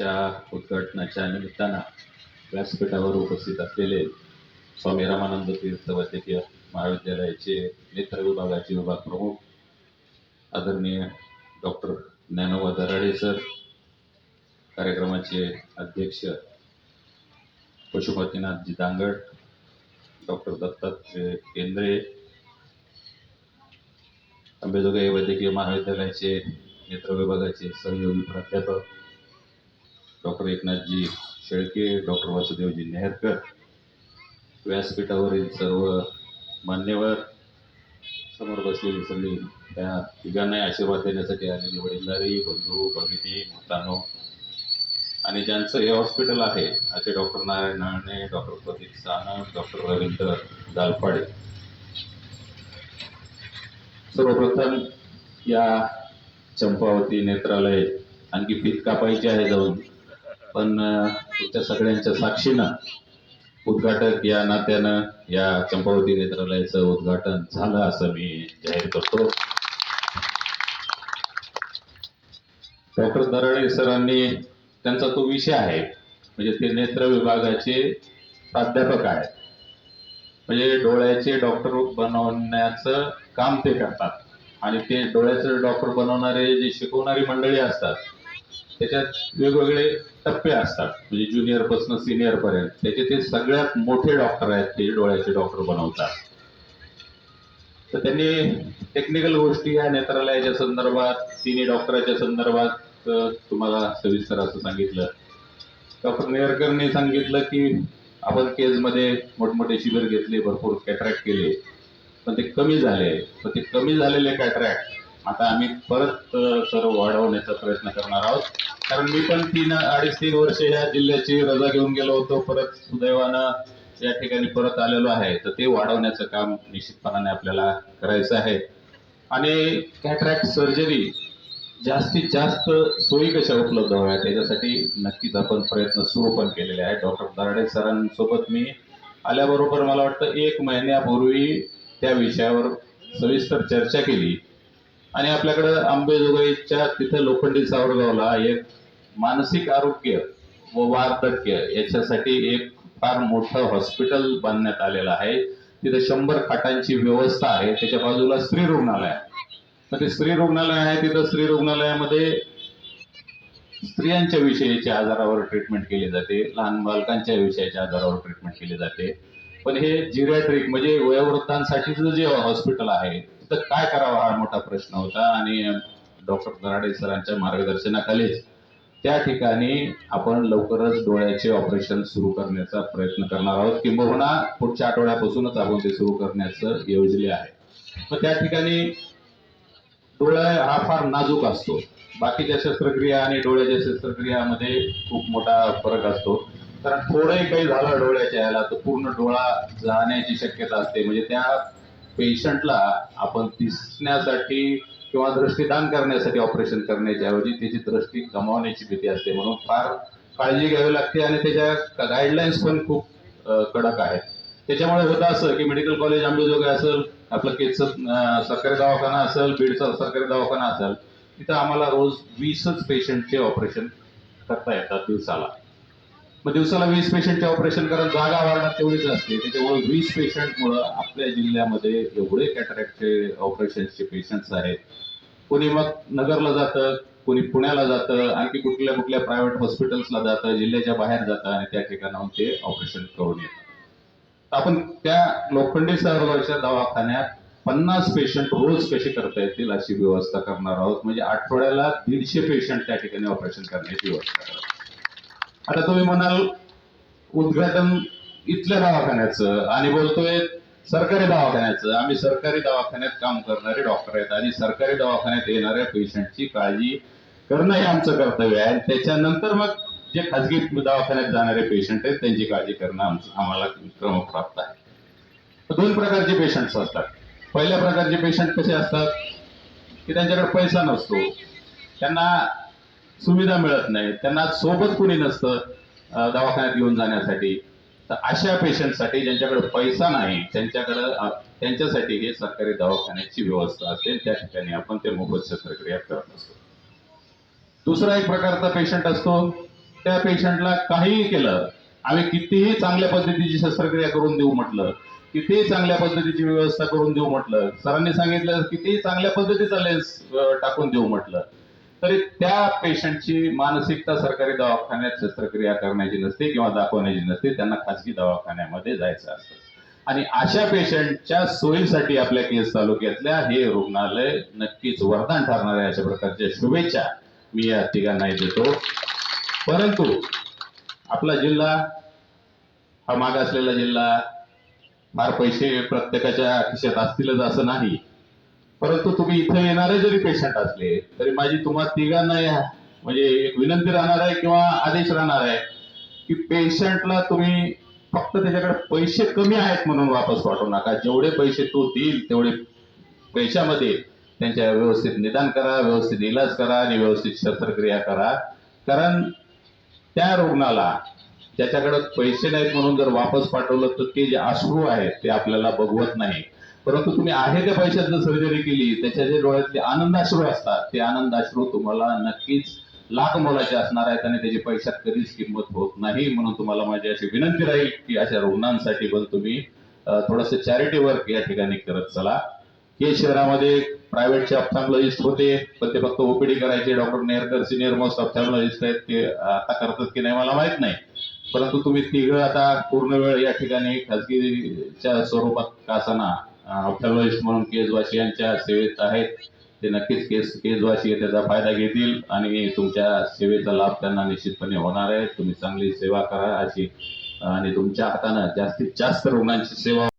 च्या उद्घाटनाच्या निमित्तानं व्यासपीठावर उपस्थित असलेले स्वामी रामानंद तीर्थ वैद्यकीय महाविद्यालयाचे नेत्र विभागाचे विभाग प्रमुख आदरणीय डॉक्टर ज्ञानोबा दराडे सर कार्यक्रमाचे अध्यक्ष पशुपतीनाथजी दांगड डॉक्टर दत्तात्रय केंद्रे अंबेजोगाई वैद्यकीय महाविद्यालयाचे नेत्र विभागाचे सहयोगी प्राध्यापक डॉक्टर एकनाथजी शेळके डॉक्टर वासुदेवजी नेहरकर व्यासपीठावरील सर्व मान्यवर समोर बसलेली सगळी त्या तिघांनाही आशीर्वाद देण्यासाठी आलेली वडीलधारी बंधू भगिनी मुतानो आणि ज्यांचं हे हॉस्पिटल आहे असे doctor Narayan Nalne doctor Pradeep Sanap doctor Ravindra Dalpade सर्वप्रथम या चंपावती नेत्रालय आणखी फीत कापायची आहे जाऊन. पण तुमच्या सगळ्यांच्या साक्षीनं उद्घाटक या नात्यानं या चंपावती नेत्रालयाचं उद्घाटन झालं असं मी जाहीर करतो. डॉक्टर दराडे सरांनी त्यांचा तो विषय आहे म्हणजे ते नेत्र विभागाचे प्राध्यापक आहेत. म्हणजे डोळ्याचे डॉक्टर बनवण्याचं काम ते करतात आणि ते डोळ्याचे डॉक्टर बनवणारे जे शिकवणारी मंडळी असतात त्याच्यात वेगवेगळे टप्पे असतात. म्हणजे ज्युनियरपासून सिनियर पर्यंत. त्याचे ते सगळ्यात मोठे डॉक्टर आहेत ते डोळ्याचे डॉक्टर बनवतात. तर त्यांनी टेक्निकल गोष्टी या नेत्रालयाच्या संदर्भात तिन्ही डॉक्टराच्या संदर्भात तुम्हाला सविस्तर असं सांगितलं. डॉक्टर नेरकरनी सांगितलं की आपण केजमध्ये मोठमोठे शिबिर घेतले भरपूर कॅट्रॅक्ट केले. पण ते कमी झाले. पण ते कमी झालेले कॅट्रॅक्ट आता आम्ही परत सर्व वाढवण्याचा प्रयत्न करणार आहोत. कारण मी पण तीन अडीच तीन वर्ष या जिल्ह्याची रजा घेऊन गेलो होतो. परत सुदैवानं या ठिकाणी परत आलेलो आहे. तर ते वाढवण्याचं काम निश्चितपणाने आपल्याला करायचं आहे. आणि कॅट्रॅक्ट सर्जरी जास्तीत जास्त सोयी कशा उपलब्ध व्हाव्या त्याच्यासाठी नक्कीच आपण प्रयत्न सुरू पण केलेले आहेत. डॉक्टर दराडे सरांसोबत मी आल्याबरोबर मला वाटतं एक महिन्यापूर्वी त्या विषयावर सविस्तर चर्चा केली. आणि आपल्याकडं अंबेजोगाईच्या तिथं लोखंडी सावरगावला एक मानसिक आरोग्य व वार्धक्य याच्यासाठी एक फार मोठं हॉस्पिटल बांधण्यात आलेलं आहे. तिथे शंभर खाटांची व्यवस्था आहे. त्याच्या बाजूला स्त्री रुग्णालय तर ते स्त्री रुग्णालय आहे. तिथं स्त्री रुग्णालयामध्ये स्त्रियांच्या विषयीच्या आजारावर ट्रीटमेंट केली जाते. लहान बालकांच्या विषयाच्या आजारावर ट्रीटमेंट केली जाते. पण हे जिरॅट्रिक म्हणजे वयोवृद्धांसाठीचं जे हॉस्पिटल आहे तिथं काय करावं हा मोठा प्रश्न होता आणि डॉक्टर दराडे सरांच्या मार्गदर्शनाखालीच त्या ठिकाणी आपण लवकरच डोळ्याचे ऑपरेशन सुरू करण्याचा प्रयत्न करणार आहोत. किंबहुना पुढच्या आठवड्यापासूनच आपण ते सुरू करण्याचं योजले आहे. मग त्या ठिकाणी डोळा हा फार नाजूक असतो. बाकीच्या शस्त्रक्रिया आणि डोळ्याच्या शस्त्रक्रियामध्ये खूप मोठा फरक असतो. कारण थोडंही काही झालं डोळ्याच्या यायला तर पूर्ण डोळा जाण्याची शक्यता असते. म्हणजे त्या पेशंटला आपण दिसण्यासाठी किंवा दृष्टीदान करण्यासाठी ऑपरेशन करण्याच्या ऐवजी त्याची दृष्टी गमावण्याची भीती असते. म्हणून फार काळजी घ्यावी लागते आणि त्याच्या गाईडलाईन्स पण खूप कडक आहेत. त्याच्यामुळे होतं असं की मेडिकल कॉलेज आंबेजोगाई असेल आपलं केचं सरकारी दवाखाना असेल बीडचा सरकारी दवाखाना असेल तिथं आम्हाला रोज वीसच पेशंटचे ऑपरेशन करता येतात दिवसाला. मग दिवसाला वीस पेशंटचे ऑपरेशन करत जागा वाढणार तेवढीच असते. त्याच्यामुळे वीस पेशंटमुळं आपल्या जिल्ह्यामध्ये एवढे कॅटरॅक्टचे ऑपरेशनचे पेशंट्स आहेत. कोणी मग नगरला जातं कोणी पुण्याला जातं आणखी कुठल्या कुठल्या प्रायव्हेट हॉस्पिटल्सला जातं जिल्ह्याच्या बाहेर जातं आणि त्या ठिकाणाहून ते ऑपरेशन करून येतात आपण त्या लोखंडी सहरगावच्या दवाखान्यात पन्नास पेशंट रोज कसे करता येतील अशी व्यवस्था करणार आहोत. म्हणजे आठवड्याला दीडशे पेशंट त्या ठिकाणी ऑपरेशन करण्याची व्यवस्था करणार आहोत. आता तुम्ही म्हणाल उद्घाटन इथल्या दवाखान्याचं. आणि बोलतोय सरकारी दवाखान्याचं. आम्ही सरकारी दवाखान्यात काम करणारे डॉक्टर आहेत. आणि सरकारी दवाखान्यात येणाऱ्या पेशंटची काळजी करणं हे आमचं कर्तव्य आहे. त्याच्यानंतर मग जे खाजगी दवाखान्यात जाणारे पेशंट आहेत त्यांची काळजी करणं आमचं आम्हाला क्रमप्राप्त आहे. तर दोन प्रकारचे पेशंट्स असतात. पहिल्या प्रकारचे पेशंट कसे असतात? की त्यांच्याकडे पैसा नसतो. त्यांना सुविधा मिळत नाही त्यांना सोबत कुणी नसतं दवाखान्यात घेऊन जाण्यासाठी. तर अशा पेशंटसाठी ज्यांच्याकडे पैसा नाही त्यांच्याकडे त्यांच्यासाठी हे सरकारी दवाखान्याची व्यवस्था असेल त्या ठिकाणी आपण ते मोफत शस्त्रक्रिया करत असतो. दुसरा एक प्रकारचा पेशंट असतो. त्या पेशंटला काहीही केलं आम्ही कितीही चांगल्या पद्धतीची शस्त्रक्रिया करून देऊ म्हटलं कितीही चांगल्या पद्धतीची व्यवस्था करून देऊ म्हटलं सरांनी सांगितलं कितीही चांगल्या पद्धतीचा लेन्स टाकून देऊ म्हटलं तरी त्या पेशंटची मानसिकता सरकारी दवाखान्यात शस्त्रक्रिया करण्याची नसते किंवा दाखवण्याची नसते त्यांना खासगी दवाखान्यामध्ये जायचं असतं. आणि अशा पेशंटच्या सोयीसाठी आपल्या केस तालुक्यातल्या हे रुग्णालय नक्कीच वरदान ठरणार आहे अशा प्रकारच्या शुभेच्छा मी या तिघांनाही देतो. परंतु आपला जिल्हा हा मागासलेला जिल्हा फार पैसे प्रत्येकाच्या खिशात असतीलच असं नाही. परंतु तुम्ही इथं येणारे जरी पेशंट असले तरी माझी तुम्हा तिघांना या- म्हणजे एक विनंती राहणार आहे किंवा आदेश राहणार आहे की पेशंटला तुम्ही फक्त त्याच्याकडे पैसे कमी आहेत म्हणून वापस पाठवू नका. जेवढे पैसे तो देईल तेवढे पैशामध्ये त्यांच्या व्यवस्थित निदान करा व्यवस्थित इलाज करा आणि व्यवस्थित शस्त्रक्रिया करा. कारण त्या रुग्णाला ज्याच्याकडे पैसे नाहीत म्हणून जर वापस पाठवलं तर ते जे अश्रू आहेत ते आपल्याला बघवत नाही. परंतु तुम्ही आहे त्या पैशात जर सर्जरी केली त्याच्या जे डोळ्यातले आनंदाश्रू असतात ते आनंदाश्रू तुम्हाला नक्कीच लाख मोलाचे असणार आहेत आणि त्याची पैशात कधीच किंमत होत नाही. म्हणून तुम्हाला माझी अशी विनंती राहील की अशा रुग्णांसाठी पण तुम्ही थोडस चॅरिटी वर्क या ठिकाणी करत चला. हे शहरामध्ये प्रायव्हेटचे ऑप्थॅमॉलॉजिस्ट होते पण ते फक्त ओपीडी करायचे doctor Nerkar senior most ophthalmologist आहेत ते आता करतात की नाही मला माहीत नाही. परंतु तुम्ही तिघं आता पूर्ण वेळ या ठिकाणी खाजगीच्या स्वरूपात कासाना ऑप्थॅमॉलॉजिस्ट म्हणून केजवाशी यांच्या सेवेत आहेत. ते नक्कीच केस केजवासी त्याचा फायदा घेतील आणि तुमच्या सेवेचा लाभ त्यांना निश्चितपणे होणार आहे. तुम्ही चांगली सेवा करा अशी आणि तुमच्या हातानं जास्तीत जास्त रुग्णांची सेवा